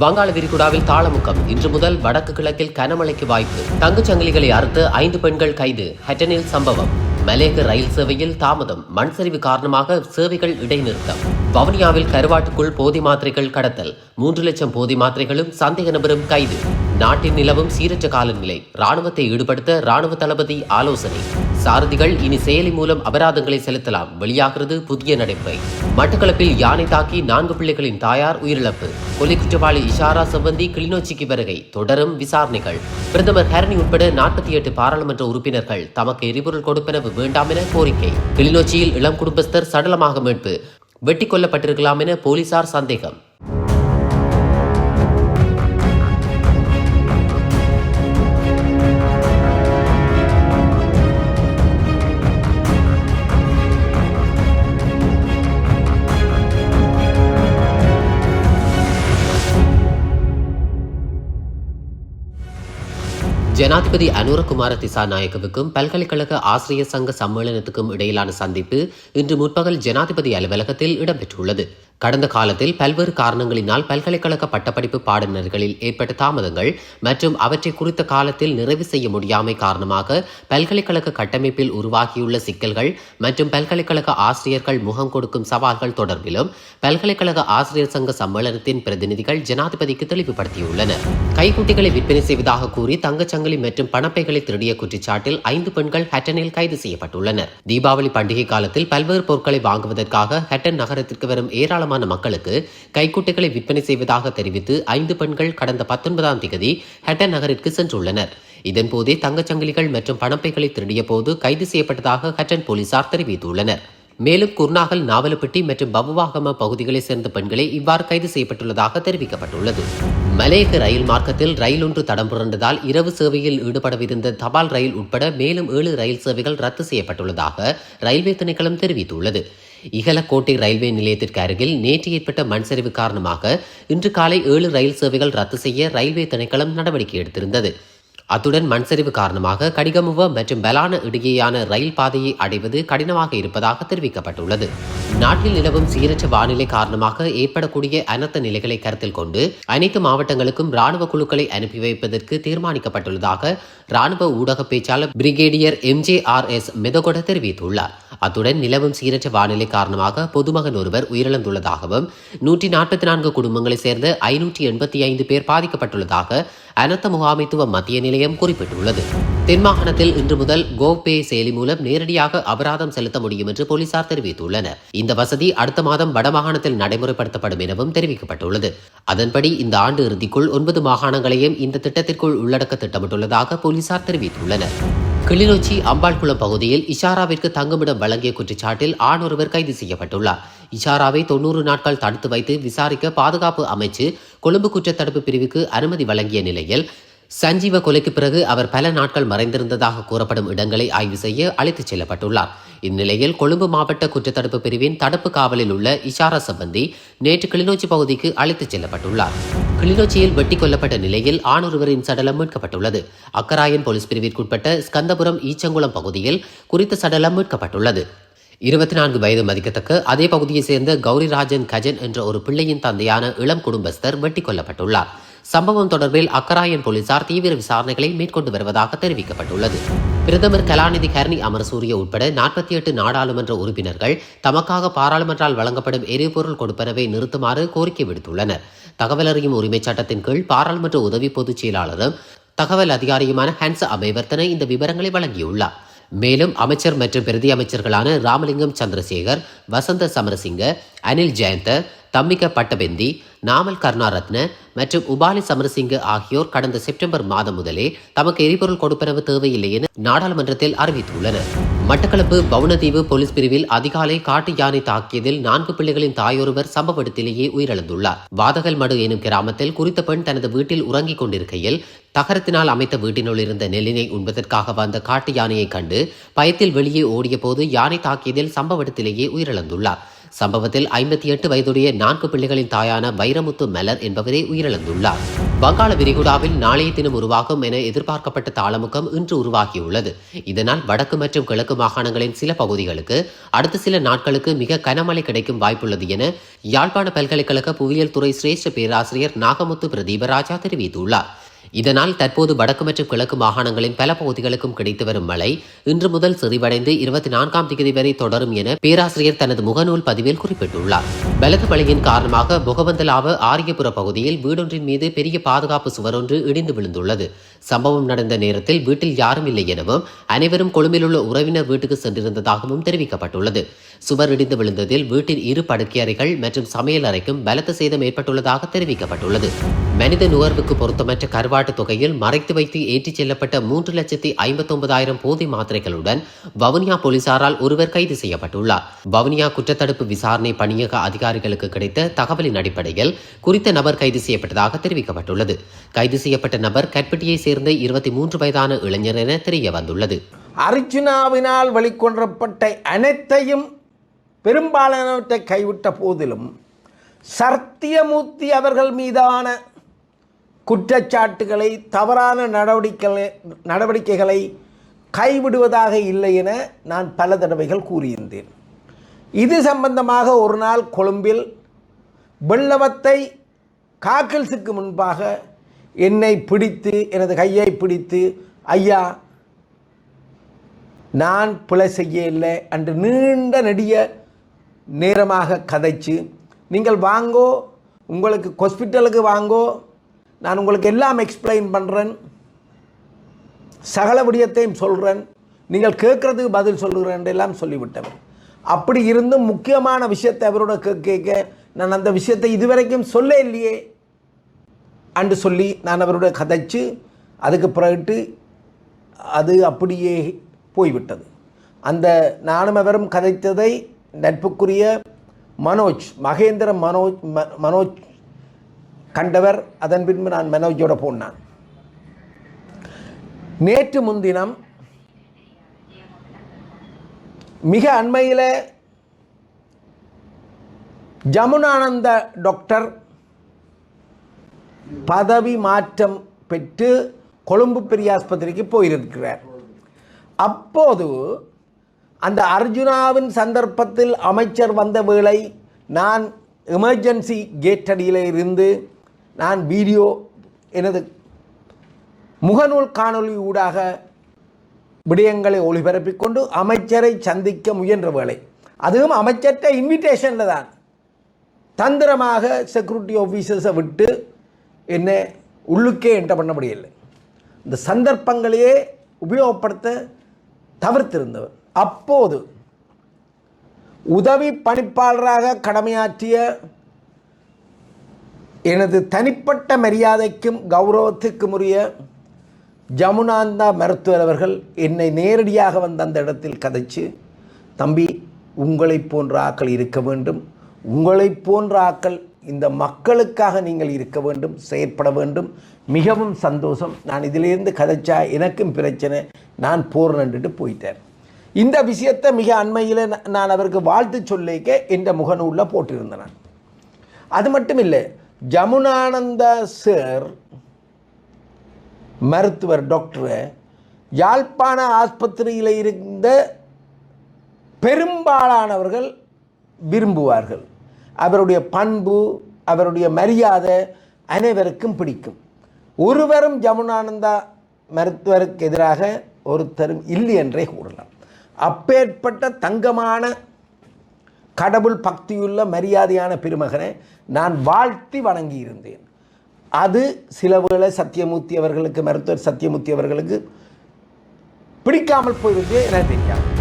வங்காள விரிகுடாவில் தாளமுக்கம். இன்று முதல் வடக்கு கிழக்கில் கனமழைக்கு வாய்ப்பு. தங்குச்சங்கிலிகளை அறுத்து ஐந்து பெண்கள் கைது. ஹெட்டனில் சம்பவம். மலேக ரயில் சேவையில் தாமதம். மண் சரிவு காரணமாக சேவைகள் இடைநிறுத்தம். வவுனியாவில் கருவாட்டுக்குள் போதி மாத்திரைகள் கடத்தல். மூன்று லட்சம் போதி மாத்திரைகளும் சந்தேக நபரும் கைது. நாட்டின் நிலவும் சீரற்ற காலநிலை. ராணுவத்தை ஈடுபடுத்த ராணுவ தளபதி ஆலோசனை. சாரதிகள் இனி செயலி மூலம் அபராதங்களை செலுத்தலாம். வெளியாகிறது புதிய நடைமுறை. மட்டக்களப்பில் யானை தாக்கி நான்கு பிள்ளைகளின் தாயார் உயிரிழப்பு. கொலை குற்றவாளி இஷாரா சம்பந்தி கிளிநொச்சிக்கு வருகை. தொடரும் விசாரணைகள். பிரதமர் ஹரணி உட்பட நாற்பத்தி எட்டு பாராளுமன்ற உறுப்பினர்கள் தமக்கு எரிபொருள் கொடுப்பனவு வேண்டாம் என கோரிக்கை. கிளிநொச்சியில் இளம் குடும்பஸ்தர் சடலமாக மீட்பு. வெட்டி கொல்லப்பட்டிருக்கலாம் என போலீசார் சந்தேகம். ஜனாதிபதி அனுரகுமார திசாநாயக்கவுக்கும் பல்கலைக்கழக ஆசிரியர் சங்க சம்மேளனத்துக்கும் இடையிலான சந்திப்பு இன்று முற்பகல் ஜனாதிபதி அலுவலகத்தில் இடம்பெற்றுள்ளது. கடந்த காலத்தில் பல்வேறு காரணங்களினால் பல்கலைக்கழக பட்டப்படிப்பு பாடநர்களில் ஏற்பட்ட தாமதங்கள் மற்றும் அவற்றை குறித்த காலத்தில் நிறைவு செய்ய முடியாமை காரணமாக பல்கலைக்கழக கட்டமைப்பில் உருவாகியுள்ள சிக்கல்கள் மற்றும் பல்கலைக்கழக ஆசிரியர்கள் முகம் கொடுக்கும் சவால்கள் தொடர்பிலும் பல்கலைக்கழக ஆசிரியர் சங்க சம்மேளனத்தின் பிரதிநிதிகள் ஜனாதிபதிக்கு தெளிவுபடுத்தியுள்ளனர். கைக்குட்டிகளை விற்பனை செய்வதாக கூறி தங்கச்சங்கிலி மற்றும் பணப்பைகளை திருடிய குற்றச்சாட்டில் ஐந்து பெண்கள் ஹட்டனில் கைது செய்யப்பட்டுள்ளனர். தீபாவளி பண்டிகை காலத்தில் பல்வேறு பொருட்களை வாங்குவதற்காக ஹட்டன் நகரத்திற்கு வரும் ஏராளமான ஏராளமான மக்களுக்கு கைக்குட்டைகளை விற்பனை செய்வதாக தெரிவித்து ஐந்து பெண்கள் கடந்த பத்தொன்பதாம் தேதி ஹட்டன் நகரிற்கு சென்றுள்ளனர். இதன்போதே தங்கச்சங்கிலிகள் மற்றும் பணப்பைகளை திருடிய போது கைது செய்யப்பட்டதாக ஹட்டன் போலீசார் தெரிவித்துள்ளனர். மேலும் குர்நாகல் நாவலப்பட்டி மற்றும் பவுவாகம பகுதிகளைச் சேர்ந்த பெண்களே இவ்வாறு கைது செய்யப்பட்டுள்ளதாக தெரிவிக்கப்பட்டுள்ளது. மலையக ரயில் மார்க்கத்தில் ரயில் ஒன்று தடம் புரண்டதால் இரவு சேவையில் ஈடுபடவிருந்த தபால் ரயில் உட்பட மேலும் ஏழு ரயில் சேவைகள் ரத்து செய்யப்பட்டுள்ளதாக ரயில்வே திணைக்களம் தெரிவித்துள்ளது. இகலக்கோட்டை ரயில்வே நிலையத்திற்கு அருகில் நேற்று ஏற்பட்ட மண் சரிவு காரணமாக இன்று காலை ஏழு ரயில் சேவைகள் ரத்து செய்ய ரயில்வே திணைக்களம் நடவடிக்கை எடுத்திருந்தது. அத்துடன் மண்சரிவு காரணமாக கடிகமுவ மற்றும் பலான இடையேயான ரயில் பாதையை அடைவது கடினமாக இருப்பதாக தெரிவிக்கப்பட்டுள்ளது. நாட்டில் நிலவும் சீரற்ற வானிலை காரணமாக ஏற்படக்கூடிய அனர்த்த நிலைகளை கருத்தில் கொண்டு அனைத்து மாவட்டங்களுக்கும் ராணுவ குழுக்களை அனுப்பி வைப்பதற்கு தீர்மானிக்கப்பட்டுள்ளதாக ராணுவ ஊடக பேச்சாளர் brigadier M J R S Medagoda தெரிவித்துள்ளார். அத்துடன் நிலவும் சீரற்ற வானிலை காரணமாக பொதுமகன் ஒருவர் உயிரிழந்துள்ளதாகவும் நூற்றி நாற்பத்தி நான்கு குடும்பங்களைச் சேர்ந்த ஐநூற்றி எண்பத்தி ஐந்து பேர் பாதிக்கப்பட்டுள்ளதாக அனர்த்த முகாமைத்துவ மத்திய நிலையம் குறிப்பிட்டுள்ளது. தென்மாகாணத்தில் இன்று முதல் கோபே செயலி மூலம் நேரடியாக அபராதம் செலுத்த முடியும் என்று போலீசார் தெரிவித்துள்ளனர். இந்த வசதி அடுத்த மாதம் வடமாகாணத்தில் நடைமுறைப்படுத்தப்படும் எனவும் தெரிவிக்கப்பட்டுள்ளது. அதன்படி இந்த ஆண்டு இறுதிக்குள் ஒன்பது மாகாணங்களையும் இந்த திட்டத்திற்குள் உள்ளடக்க திட்டமிட்டுள்ளதாக போலீசார் தெரிவித்துள்ளனர். கிளிநொச்சி அம்பாள்குளம் பகுதியில் இஷாராவிற்கு தங்குமிடம் வழங்கிய குற்றச்சாட்டில் ஆண் ஒருவர் கைது செய்யப்பட்டுள்ளார். இஷாராவை தொன்னூறு நாட்கள் தடுத்து வைத்து விசாரிக்க பாதுகாப்பு அமைச்சு கொழும்பு குற்றத்தடுப்பு பிரிவுக்கு அனுமதி வழங்கிய நிலையில் சஞ்சீவ கொலைக்கு பிறகு அவர் பல நாட்கள் மறைந்திருந்ததாக கூறப்படும் இடங்களை ஆய்வு செய்ய அழைத்துச் செல்லப்பட்டுள்ளார். இந்நிலையில் கொழும்பு மாவட்ட குற்றத்தடுப்பு பிரிவின் தடுப்பு காவலில் உள்ள இஷாரா சம்பந்தி நேற்று கிளிநொச்சி பகுதிக்கு அழைத்துச் செல்லப்பட்டுள்ளார். கிளிநொச்சியில் வெட்டி கொல்லப்பட்ட நிலையில் ஆணொருவரின் சடலம் மீட்கப்பட்டுள்ளது. அக்கராயன் போலீஸ் பிரிவிற்குட்பட்ட ஸ்கந்தபுரம் ஈச்சங்குளம் பகுதியில் குறித்த சடலம் மீட்கப்பட்டுள்ளது. இருபத்தி நான்கு வயது மதிக்கத்தக்க அதே பகுதியைச் சேர்ந்த கௌரிராஜன் கஜன் என்ற ஒரு பிள்ளையின் தந்தையான இளம் குடும்பஸ்தர் வெட்டி கொல்லப்பட்டுள்ளார். சம்பவம் தொடர்பில் அக்கராயன் போலீசார் தீவிர விசாரணைகளை மேற்கொண்டு வருவதாக தெரிவிக்கப்பட்டுள்ளது. பிரதமர் கலாநிதி ஹர்னி அமரசூரிய உட்பட நாற்பத்தி எட்டு நாடாளுமன்ற உறுப்பினர்கள் தமக்காக பாராளுமன்றால் வழங்கப்படும் எரிபொருள் கொடுப்பனவை நிறுத்துமாறு கோரிக்கை விடுத்துள்ளனர். தகவல் அறியும் உரிமைச் சட்டத்தின் கீழ் பாராளுமன்ற உதவி பொதுச் செயலாளரும் தகவல் அதிகாரியுமான ஹன்ஸ் அபேவர்த்தன இந்த விவரங்களை வழங்கியுள்ளார். மேலும் அமைச்சர் மற்றும் பிரதி அமைச்சர்களான ராமலிங்கம் சந்திரசேகர் வசந்த சமரசிங்க அனில் ஜெயந்த தம்மிக பட்டபெந்தி நாமல் கருணாரத்ன மற்றும் உபாலி சமரசிங்க ஆகியோர் கடந்த செப்டம்பர் மாதம் முதலே தமக்கு எரிபொருள் கொடுப்பனவு தேவையில்லை என நாடாளுமன்றத்தில் அறிவித்துள்ளனர். மட்டக்களப்பு பவுனதீவு போலீஸ் பிரிவில் அதிகாலை காட்டு யானை தாக்கியதில் நான்கு பிள்ளைகளின் தாயொருவர் சம்பவ இடத்திலேயே உயிரிழந்துள்ளார். வாதகல் மடு எனும் கிராமத்தில் குறித்த பெண் தனது வீட்டில் உறங்கிக் கொண்டிருக்கையில் தகரத்தினால் அமைத்த வீட்டினுள் இருந்த நெல்லினை உண்பதற்காக வந்த காட்டு யானையை கண்டு பயத்தில் வெளியே ஓடிய போது யானை தாக்கியதில் சம்பவ இடத்திலேயே உயிரிழந்துள்ளார். சம்பவத்தில் ஐம்பத்தி எட்டு வயதுடைய நான்கு பிள்ளைகளின் தாயான வைரமுத்து மலர் என்பவரே உயிரிழந்துள்ளார். வங்காள விரிகுடாவில் நாளைய தினம் உருவாகும் என எதிர்பார்க்கப்பட்ட தாளமுகம் இன்று உருவாகியுள்ளது. இதனால் வடக்கு மற்றும் கிழக்கு மாகாணங்களின் சில பகுதிகளுக்கு அடுத்த சில நாட்களுக்கு மிக கனமழை கிடைக்கும் வாய்ப்புள்ளது என யாழ்ப்பாண பல்கலைக்கழக புவியியல் துறை சிரேஷ்ட பேராசிரியர் நாகமுத்து பிரதீபராஜா தெரிவித்துள்ளார். இதனால் தற்போது வடக்கு மற்றும் கிழக்கு மாகாணங்களின் பல பகுதிகளுக்கும் கிடைத்து வரும் மழை இன்று முதல் சிறிவடைந்து இருபத்தி நான்காம் தேதி வரை தொடரும் என பேராசிரியர் தனது முகநூல் பதிவில் குறிப்பிட்டுள்ளார். பலத்த மழையின் காரணமாக முகவந்தலாவ ஆரியபுர பகுதியில் வீடொன்றின் மீது பெரிய பாதுகாப்பு சுவர் ஒன்று இடிந்து விழுந்துள்ளது. சம்பவம் நடந்த நேரத்தில் வீட்டில் யாரும் இல்லை எனவும் அனைவரும் கொழும்பிலுள்ள உறவினர் வீட்டுக்கு சென்றிருந்ததாகவும் தெரிவிக்கப்பட்டுள்ளது. சுவர் இடிந்து விழுந்ததில் வீட்டின் இரு படுக்கை அறைகள் மற்றும் சமையல் அறைக்கும் பலத்த சேதம் ஏற்பட்டுள்ளதாக தெரிவிக்கப்பட்டுள்ளது. மனித நுகர்வுக்கு பொருத்தமற்ற கருவாட்டு தொகையில் மறைத்து வைத்து ஏற்றிச் செல்லப்பட்ட மூன்று லட்சத்தி ஐம்பத்தொன்பதாயிரம் போதை மாத்திரைகளுடன் வவுனியா போலீசாரால் ஒருவர் கைது செய்யப்பட்டுள்ளார். வவுனியா குற்றத்தடுப்பு விசாரணை பணியக அதிகாரி அதிகாரிகளுக்கு கிடைத்த தகவலின் அடிப்படையில் குறித்த நபர் கைது செய்யப்பட்டதாக தெரிவிக்கப்பட்டுள்ளது. கைது செய்யப்பட்ட நபர் கட்பட்டியை சேர்ந்த இருபத்தி மூன்று வயதான இளைஞர் என தெரிய வந்துள்ளது அர்ஜுனாவினால் வெளிக்கொணரப்பட்ட அனைத்தையும் பெரும்பாலானவற்றை கைவிட்ட போதிலும் சத்தியமூர்த்தி அவர்கள் மீதான குற்றச்சாட்டுகளை தவறான நடவடிக்கை நடவடிக்கைகளை கைவிடுவதாக இல்லை என நான் பல தடவைகள் கூறியிருந்தேன். இது சம்பந்தமாக ஒரு நாள் கொழும்பில் வெள்ளவத்தை காக்கல்ஸுக்கு முன்பாக என்னை பிடித்து எனது கையை பிடித்து ஐயா நான் பிழை செய்ய இல்லை அன்று நீண்ட நெடிய நேரமாக கதைச்சு நீங்கள் வாங்கோ உங்களுக்கு ஹாஸ்பிட்டலுக்கு வாங்கோ நான் உங்களுக்கு எல்லாம் எக்ஸ்பிளைன் பண்ணுறேன் சகல விடயத்தையும் சொல்கிறேன் நீங்கள் கேட்குறதுக்கு பதில் சொல்கிறேன் எல்லாம் சொல்லிவிட்டவர். அப்படி இருந்தும் முக்கியமான விஷயத்தை அவரோட கே- கேட்க நான் அந்த விஷயத்தை இதுவரைக்கும் சொல்ல இல்லையே அன்று சொல்லி நான் அவரோட கதைச்சு அதுக்கு பிறகு அது அப்படியே போய்விட்டது. அந்த நானும் அவரும் கதைத்ததை நட்புக்குரிய மனோஜ் மகேந்திர மனோஜ் ம- மனோஜ் கண்டவர். அதன் பின்பு நான் மனோஜோட போனான். நேற்று முன்தினம் மிக அண்மையில் ஜமுனானந்த டாக்டர் பதவி மாற்றம் பெற்று கொழும்பு பெரியாஸ்பத்திரிக்கு போயிருக்கிறார். அப்போது அந்த அர்ஜுனாவின் சந்தர்ப்பத்தில் அமைச்சர் வந்த வேளை நான் எமர்ஜென்சி கேட்டடியில் இருந்து நான் வீடியோ எனது முகநூல் காணொளி ஊடாக விடயங்களை ஒளிபரப்பிக் கொண்டு அமைச்சரை சந்திக்க முயன்ற வேலை அதுவும் அமைச்சர்கிட்ட இன்விடேஷனில் தான். தந்திரமாக செக்யூரிட்டி ஆஃபீஸர்ஸை விட்டு என்ன உள்ளுக்கே என்டர் பண்ண முடியலை. இந்த சந்தர்ப்பங்களையே உபயோகப்படுத்த தவிர்த்திருந்தவர். அப்போது உதவி பணிப்பாளராக கடமையாற்றிய எனது தனிப்பட்ட மரியாதைக்கும் கௌரவத்துக்கும் உரிய ஜமுனாந்தா மருத்துவர் அவர்கள் என்னை நேரடியாக வந்து அந்த இடத்தில் கதைச்சு தம்பி உங்களைப் போன்ற ஆக்கள் இருக்க வேண்டும். உங்களைப் போன்ற ஆக்கள் இந்த மக்களுக்காக நீங்கள் இருக்க வேண்டும். செயற்பட வேண்டும். மிகவும் சந்தோஷம். நான் இதிலிருந்து கதைச்சா எனக்கும் பிரச்சனை. நான் போறேன்ட்டு போயிட்டேன் இந்த விஷயத்தை மிக அண்மையில் நான் அவருக்கு வாழ்த்து சொல்லிக்க இந்த முகநூலில் போட்டிருந்தேன். அது மட்டும் இல்லை ஜமுனானந்தா சார் மருத்துவர் டாக்டரு யாழ்ப்பாண ஆஸ்பத்திரியில் இருந்த பெரும்பாலானவர்கள் விரும்புவார்கள். அவருடைய பண்பு அவருடைய மரியாதை அனைவருக்கும் பிடிக்கும். ஒருவரும் ஜமுனானந்தா மருத்துவருக்கு எதிராக ஒருத்தரும் இல்லை என்றே கூறலாம். அப்பேற்பட்ட தங்கமான கடவுள் பக்தியுள்ள மரியாதையான பெருமகனை நான் வாழ்த்தி வணங்கியிருந்தேன். அது சில வேளை சத்தியமூர்த்தி அவர்களுக்கு மருத்துவர் சத்தியமூர்த்தி அவர்களுக்கு பிடிக்காமல் போயிருந்து எனக்கு தெரியாது